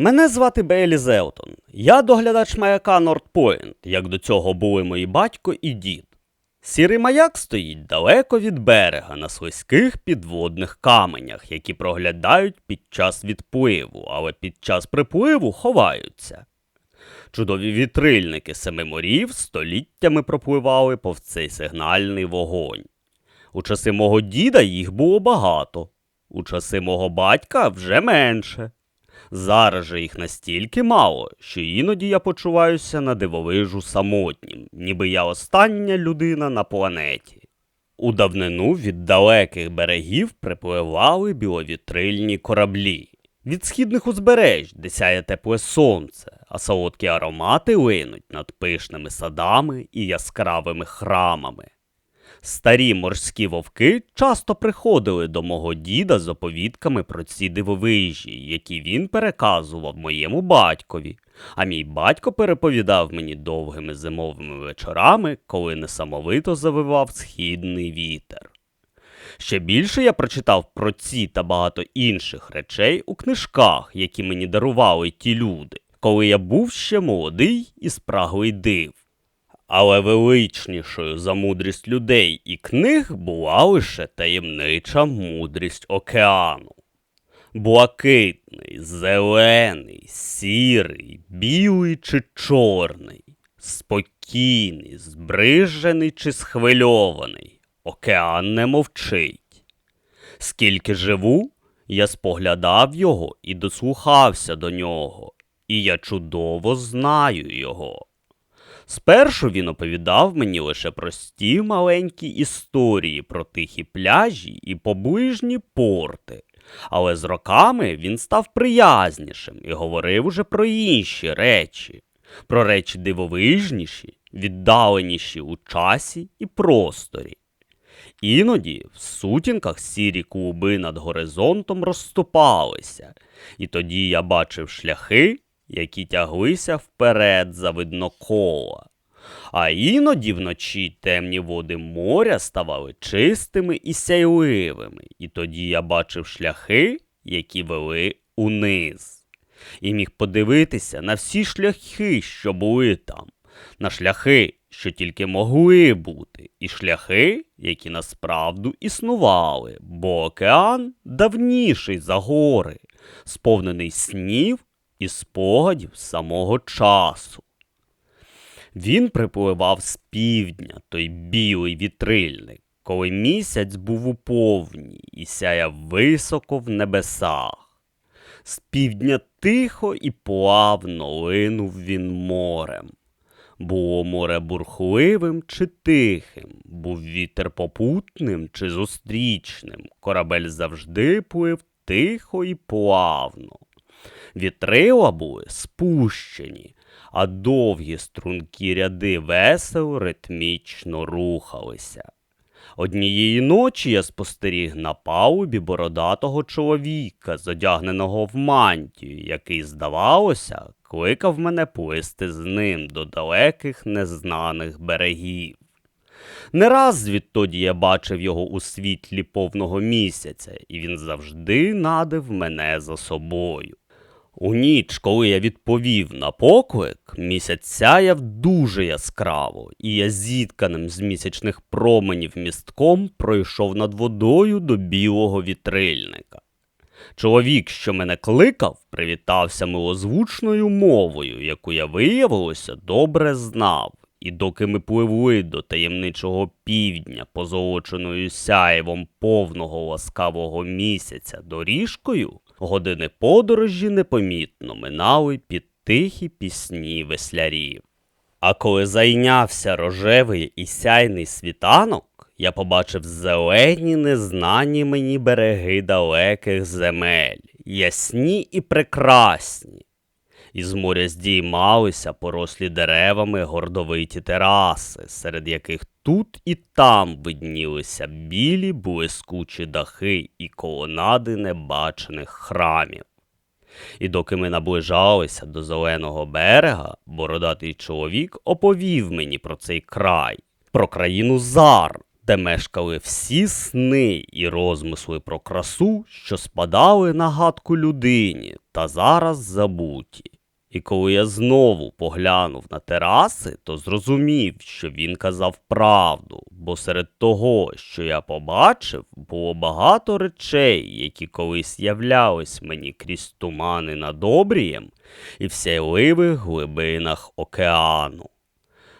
Мене звати Бейлі Зелтон. Я доглядач маяка Нордпойнт, як до цього були мої батько і дід. Сірий маяк стоїть далеко від берега на слизьких підводних каменях, які проглядають під час відпливу, але під час припливу ховаються. Чудові вітрильники семи морів століттями пропливали повз цей сигнальний вогонь. У часи мого діда їх було багато, у часи мого батька вже менше. Зараз же їх настільки мало, що іноді я почуваюся на дивовижу самотнім, ніби я остання людина на планеті. У давнину від далеких берегів припливали біловітрильні кораблі. Від східних узбереж, де сяє тепле сонце, а солодкі аромати линуть над пишними садами і яскравими храмами. Старі морські вовки часто приходили до мого діда з оповідками про ці дивовижі, які він переказував моєму батькові, а мій батько переповідав мені довгими зимовими вечорами, коли несамовито завивав східний вітер. Ще більше я прочитав про ці та багато інших речей у книжках, які мені дарували ті люди, коли я був ще молодий і спраглий див. Але величнішою за мудрість людей і книг була лише таємнича мудрість океану. Блакитний, зелений, сірий, білий чи чорний, спокійний, збрижений чи схвильований, океан не мовчить. Скільки живу, я споглядав його і дослухався до нього, і я чудово знаю його. Спершу він оповідав мені лише прості маленькі історії про тихі пляжі і поближні порти, але з роками він став приязнішим і говорив уже про інші речі, про речі дивовижніші, віддаленіші у часі і просторі. Іноді в сутінках сірі клуби над горизонтом розступалися, і тоді я бачив шляхи, які тяглися вперед за виднокола. А іноді вночі темні води моря ставали чистими і сяйливими, і тоді я бачив шляхи, які вели униз, і міг подивитися на всі шляхи, що були там, на шляхи, що тільки могли бути, і шляхи, які насправду існували, бо океан давніший за гори, сповнений снів і спогадів самого часу. Він припливав з півдня, той білий вітрильник, коли місяць був у повні і сяяв високо в небесах. З півдня тихо і плавно линув він морем. Було море бурхливим чи тихим, був вітер попутним чи зустрічним, корабель завжди плив тихо і плавно. Вітрила були спущені, а довгі стрункі ряди весел ритмічно рухалися. Однієї ночі я спостеріг на палубі бородатого чоловіка, зодягненого в мантію, який, здавалося, кликав мене плисти з ним до далеких незнаних берегів. Не раз відтоді я бачив його у світлі повного місяця, і він завжди надив мене за собою. У ніч, коли я відповів на поклик, місяць сяяв дуже яскраво, і я зітканим з місячних променів містком пройшов над водою до білого вітрильника. Чоловік, що мене кликав, привітався милозвучною мовою, яку я виявилося добре знав, і доки ми пливли до таємничого півдня, позолоченою сяєвом повного ласкавого місяця доріжкою, години подорожі непомітно минали під тихі пісні веслярів. А коли зайнявся рожевий і сяйний світанок, я побачив зелені незнані мені береги далеких земель, ясні і прекрасні. Із моря здіймалися порослі деревами гордовиті тераси, серед яких тут і там виднілися білі блискучі дахи і колонади небачених храмів. І доки ми наближалися до зеленого берега, бородатий чоловік оповів мені про цей край, про країну зар, де мешкали всі сни і розмисли про красу, що спадали на гадку людині та зараз забуті. І коли я знову поглянув на тераси, то зрозумів, що він казав правду, бо серед того, що я побачив, було багато речей, які колись являлись мені крізь тумани над обрієм і в сяйливих глибинах океану.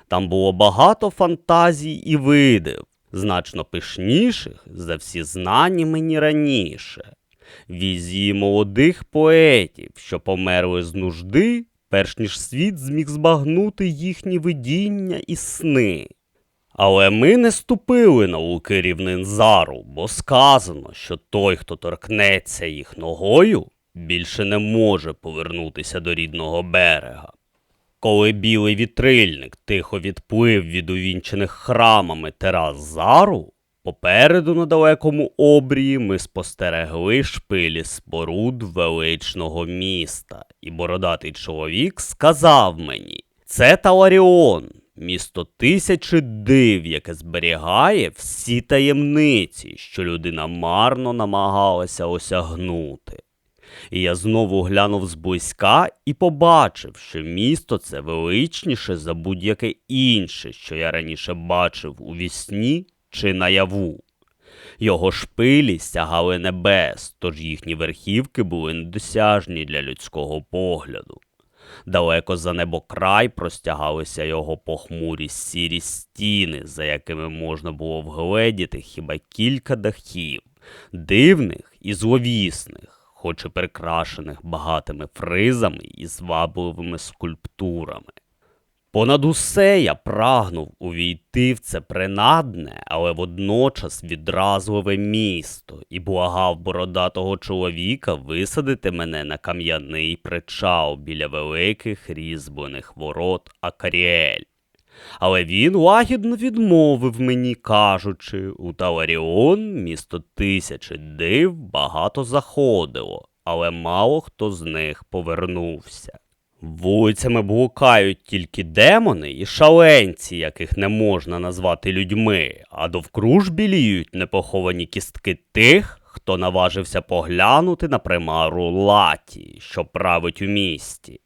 Там було багато фантазій і видів, значно пишніших за всі знані мені раніше. Візії молодих поетів, що померли з нужди, перш ніж світ зміг збагнути їхні видіння і сни. Але ми не ступили на луки рівнин зару, бо сказано, що той, хто торкнеться їх ногою, більше не може повернутися до рідного берега. Коли білий вітрильник тихо відплив від увінчених храмами терас зару, попереду на далекому обрії ми спостерегли шпилі споруд величного міста, і бородатий чоловік сказав мені: це Таларіон, місто тисячі див, яке зберігає всі таємниці, що людина марно намагалася осягнути. І я знову глянув зблизька і побачив, що місто це величніше за будь-яке інше, що я раніше бачив у вісні чи наяву. Його шпилі сягали небес, тож їхні верхівки були недосяжні для людського погляду. Далеко за небокрай простягалися його похмурі сірі стіни, за якими можна було вгледіти хіба кілька дахів, дивних і зловісних хоч і прикрашених багатими фризами і звабливими скульптурами. Понад усе я прагнув увійти в це принадне, але водночас відразливе місто і благав бородатого чоловіка висадити мене на кам'яний причал біля великих різьблених ворот Акаріель. Але він лагідно відмовив мені, кажучи, у Таларіон місто тисячі див багато заходило, але мало хто з них повернувся. Вулицями блукають тільки демони і шаленці, яких не можна назвати людьми, а довкруж біліють непоховані кістки тих, хто наважився поглянути на примару латі, що править у місті.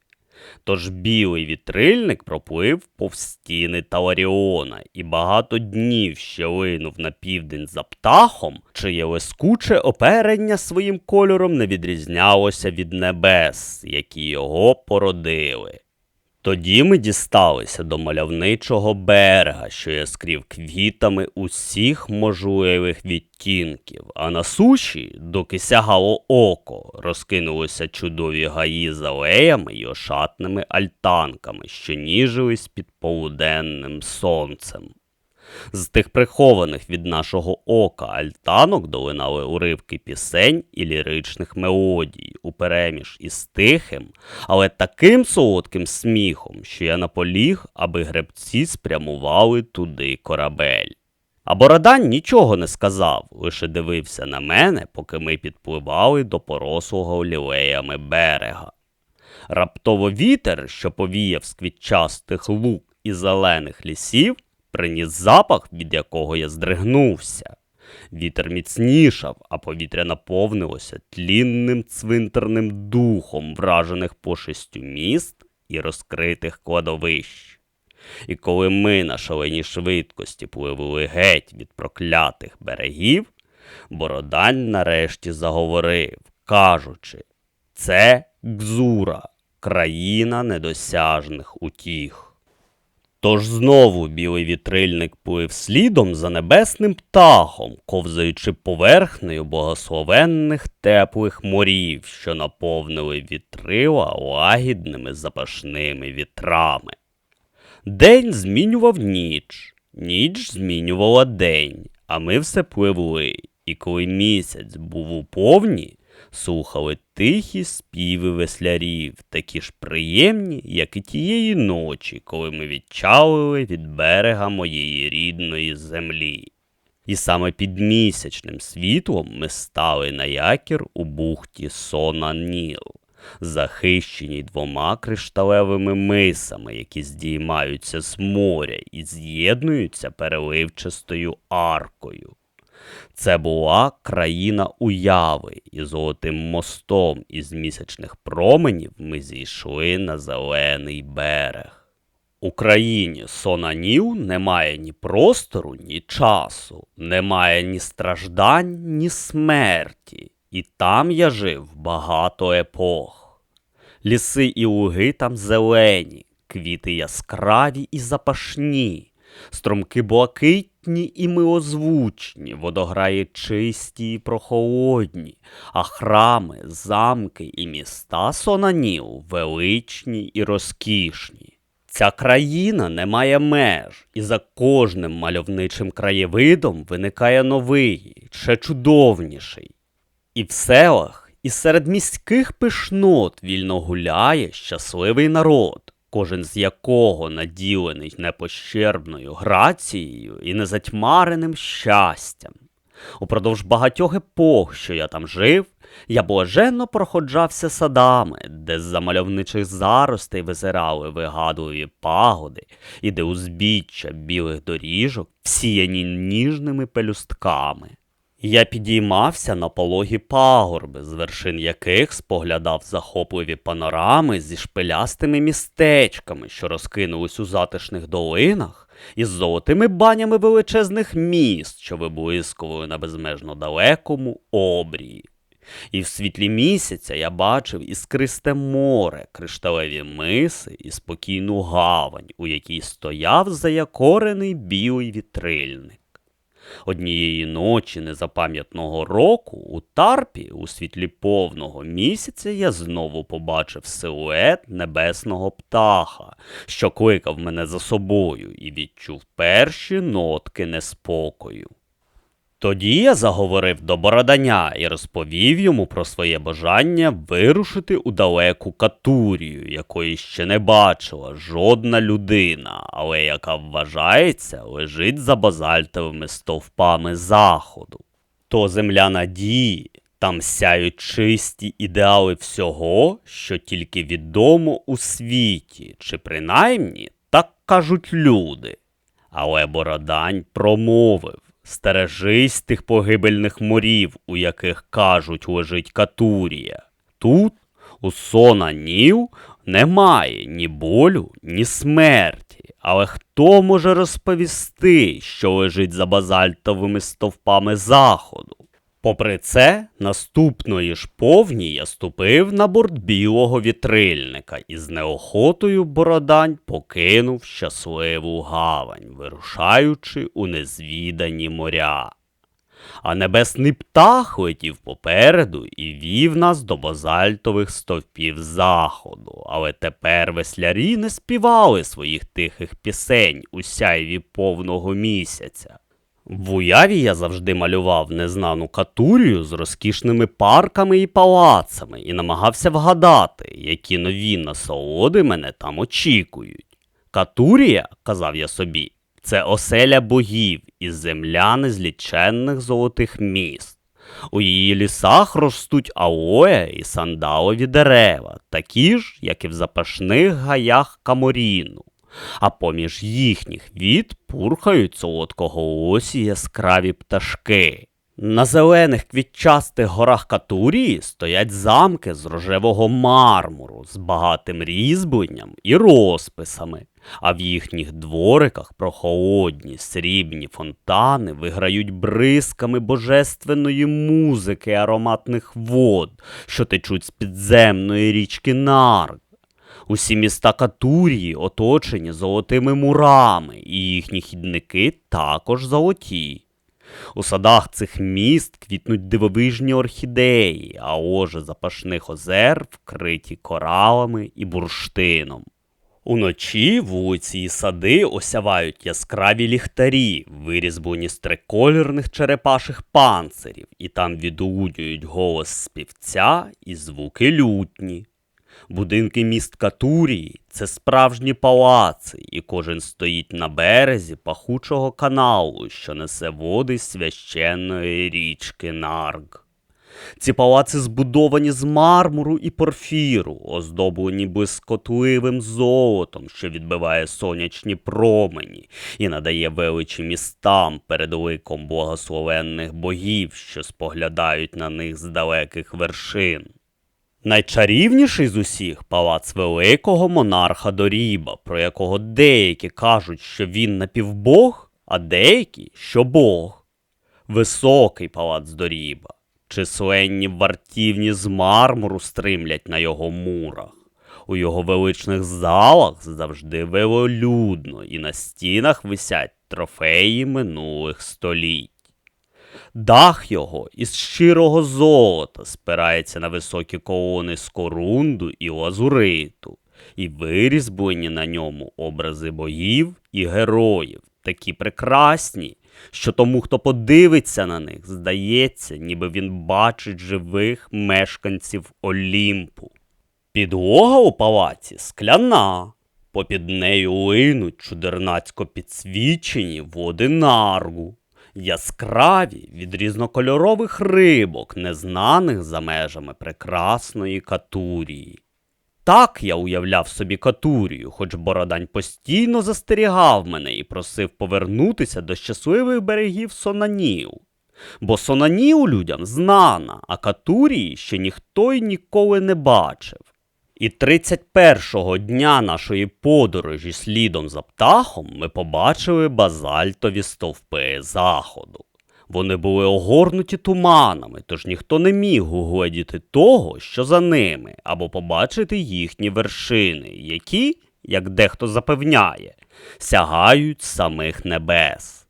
Тож білий вітрильник проплив повз стіни Таларіона і багато днів ще линув на південь за птахом, чиє лискуче оперення своїм кольором не відрізнялося від небес, які його породили. Тоді ми дісталися до мальовничого берега, що яскрів квітами усіх можливих відтінків, а на суші, доки сягало око, розкинулися чудові гаї з алеями й ошатними альтанками, що ніжились під полуденним сонцем. З тих прихованих від нашого ока альтанок долинали уривки пісень і ліричних мелодій упереміж із тихим, але таким солодким сміхом, що я наполіг, аби гребці спрямували туди корабель. А Бородань нічого не сказав, лише дивився на мене, поки ми підпливали до порослого лілеями берега. Раптово вітер, що повіяв з квітчастих лук і зелених лісів, приніс запах, від якого я здригнувся. Вітер міцнішав, а повітря наповнилося тлінним цвинтарним духом вражених пошестю міст і розкритих кладовищ. І коли ми на шаленій швидкості пливли геть від проклятих берегів, Бородань нарешті заговорив, кажучи, це Гзура, країна недосяжних утіх. Тож знову білий вітрильник плив слідом за небесним птахом, ковзаючи поверхнею богословенних теплих морів, що наповнили вітрила лагідними запашними вітрами. День змінював ніч, ніч змінювала день, а ми все пливли, і коли місяць був у повні, слухали тихі співи веслярів, такі ж приємні, як і тієї ночі, коли ми відчалили від берега моєї рідної землі. І саме під місячним світлом ми стали на якір у бухті Сона Ніл, захищеній двома кришталевими мисами, які здіймаються з моря і з'єднуються переливчастою аркою. Це була країна уяви, і золотим мостом із місячних променів ми зійшли на зелений берег. У країні Сонанів немає ні простору, ні часу, немає ні страждань, ні смерті, і там я жив багато епох. Ліси і луги там зелені, квіти яскраві і запашні, струмки блакитні і милозвучні, водограї чисті і прохолодні, а храми, замки і міста Сонанів величні і розкішні. Ця країна не має меж, і за кожним мальовничим краєвидом виникає новий, ще чудовніший. І в селах, і серед міських пишнот вільно гуляє щасливий народ, кожен з якого наділений непощербною грацією і незатьмареним щастям. Упродовж багатьох епох, що я там жив, я блаженно проходжався садами, де з-за мальовничих заростей визирали вигадливі пагоди, і де узбіччя білих доріжок всіяні ніжними пелюстками. Я підіймався на пологі пагорби, з вершин яких споглядав захопливі панорами зі шпилястими містечками, що розкинулись у затишних долинах, із золотими банями величезних міст, що виблискували на безмежно далекому обрії. І в світлі місяця я бачив іскристе море, кришталеві миси і спокійну гавань, у якій стояв заякорений білий вітрильник. Однієї ночі незапам'ятного року у тарпі у світлі повного місяця я знову побачив силует небесного птаха, що кликав мене за собою, і відчув перші нотки неспокою. Тоді я заговорив до Бороданя і розповів йому про своє бажання вирушити у далеку катурію, якої ще не бачила жодна людина, але яка вважається лежить за базальтовими стовпами заходу. То земля надії, там сяють чисті ідеали всього, що тільки відомо у світі, чи принаймні так кажуть люди. Але Бородань промовив. Стережись тих погибельних морів, у яких кажуть лежить Катурія. Тут, у сона нів немає ні болю, ні смерті. Але хто може розповісти, що лежить за базальтовими стовпами заходу? Попри це, наступної ж повні я ступив на борт білого вітрильника і з неохотою Бородань покинув щасливу гавань, вирушаючи у незвідані моря. А небесний птах летів попереду і вів нас до базальтових стовпів заходу. Але тепер веслярі не співали своїх тихих пісень у сяйві повного місяця. В уяві я завжди малював незнану катурію з розкішними парками і палацами і намагався вгадати, які нові насолоди мене там очікують. Катурія, казав я собі, це оселя богів і земля незліченних золотих міст. У її лісах ростуть аоя і сандалові дерева, такі ж, як і в запашних гаях Каморіну а поміж їхніх від пурхають солодкоголосі яскраві пташки. На зелених квітчастих горах Катурії стоять замки з рожевого мармуру з багатим різьбленням і розписами, а в їхніх двориках прохолодні срібні фонтани виграють бризками божественної музики ароматних вод, що течуть з підземної річки Нарк. Усі міста Катурії оточені золотими мурами, і їхні хідники також золоті. У садах цих міст квітнуть дивовижні орхідеї, а оже запашних озер вкриті коралами і бурштином. Уночі вулиці і сади осявають яскраві ліхтарі, вирізблені з триколірних черепаших панцирів, і там відлунюють голос співця і звуки лютні. Будинки міст Катурії це справжні палаци, і кожен стоїть на березі пахучого каналу, що несе води священної річки Нарг. Ці палаци збудовані з мармуру і порфіру, оздоблені блискотливим золотом, що відбиває сонячні промені і надає величі містам перед ликом благословенних богів, що споглядають на них з далеких вершин. Найчарівніший з усіх палац великого монарха Доріба, про якого деякі кажуть, що він напівбог, а деякі, що бог. Високий палац Доріба, численні вартівні з мармуру стримлять на його мурах. У його величних залах завжди велолюдно, і на стінах висять трофеї минулих століть. Дах його із щирого золота спирається на високі колони з корунду і лазуриту, і вирізблені на ньому образи богів і героїв, такі прекрасні, що тому, хто подивиться на них, здається, ніби він бачить живих мешканців Олімпу. Підлога у палаці скляна, попід нею линуть чудернацько підсвічені води наргу, яскраві від різнокольорових рибок, незнаних за межами прекрасної катурії. Так я уявляв собі катурію, хоч Бородань постійно застерігав мене і просив повернутися до щасливих берегів Сонанів. Бо Сонаніу людям знана, а катурії ще ніхто й ніколи не бачив. І 31-го дня нашої подорожі слідом за птахом ми побачили базальтові стовпи заходу. Вони були огорнуті туманами, тож ніхто не міг угледіти того, що за ними, або побачити їхні вершини, які, як дехто запевняє, сягають самих небес.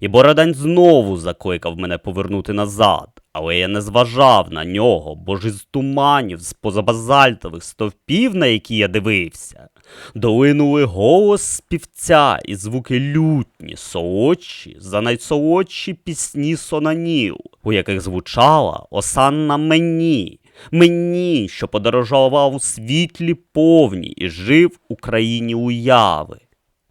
І Бородань знову закликав мене повернути назад, але я не зважав на нього, бо ж із туманів, з позабазальтових стовпів, на які я дивився, долинули голос співця і звуки лютні, солодші, за найсолодші пісні сонанів, у яких звучала осанна мені, мені, що подорожував у світлі повні і жив у країні уяви.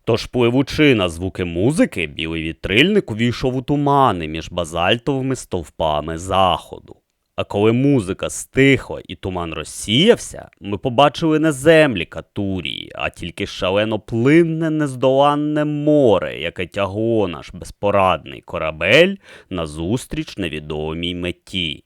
Тож, пливучи на звуки музики, білий вітрильник увійшов у тумани між базальтовими стовпами заходу. А коли музика стихла і туман розсіявся, ми побачили не землі Катурії, а тільки шалено плинне нездоланне море, яке тягло наш безпорадний корабель назустріч невідомій меті.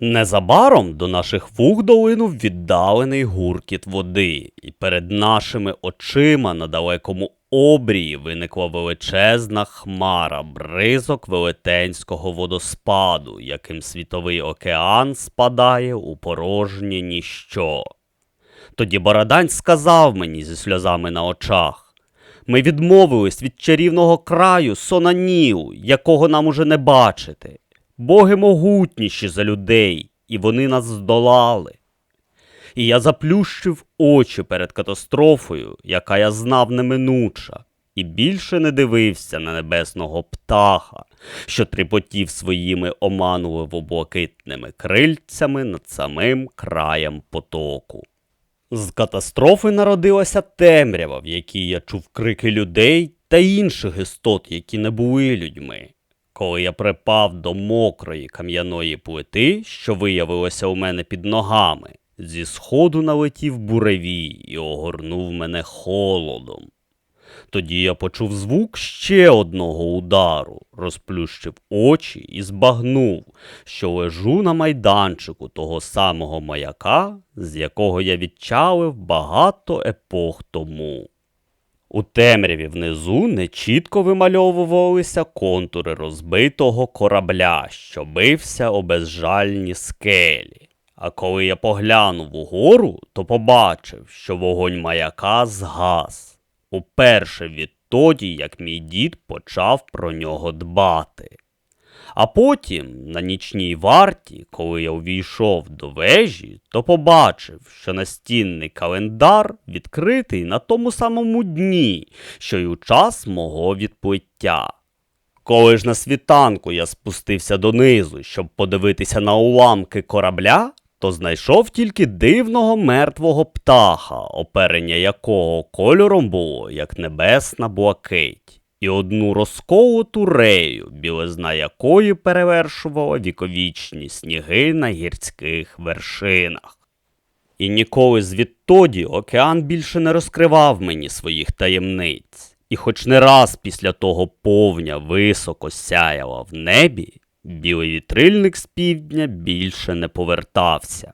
Незабаром до наших вух долинув віддалений гуркіт води, і перед нашими очима на далекому обрії виникла величезна хмара бризок велетенського водоспаду, яким світовий океан спадає у порожнє ніщо. Тоді Бородань сказав мені зі сльозами на очах. Ми відмовились від чарівного краю Сонанів, якого нам уже не бачити. Боги могутніші за людей, і вони нас здолали. І я заплющив очі перед катастрофою, яка я знав неминуча, і більше не дивився на небесного птаха, що тріпотів своїми оманливо блакитними крильцями над самим краєм потоку. З катастрофи народилася темрява, в якій я чув крики людей та інших істот, які не були людьми. Коли я припав до мокрої кам'яної плити, що виявилося у мене під ногами, зі сходу налетів буревій і огорнув мене холодом. Тоді я почув звук ще одного удару, розплющив очі і збагнув, що лежу на майданчику того самого маяка, з якого я відчалив багато епох тому. У темряві внизу нечітко вимальовувалися контури розбитого корабля, що бився о безжальні скелі. А коли я поглянув угору, то побачив, що вогонь маяка згас. Уперше відтоді, як мій дід почав про нього дбати. А потім, на нічній варті, коли я увійшов до вежі, то побачив, що настінний календар відкритий на тому самому дні, що й у час мого відплиття. Коли ж на світанку я спустився донизу, щоб подивитися на уламки корабля, то знайшов тільки дивного мертвого птаха, оперення якого кольором було, як небесна блакить. і одну розколоту рею, білизна якої перевершувала віковічні сніги на гірських вершинах. І ніколи звідтоді океан більше не розкривав мені своїх таємниць, і хоч не раз після того повня високо сяяла в небі, білий вітрильник з півдня більше не повертався.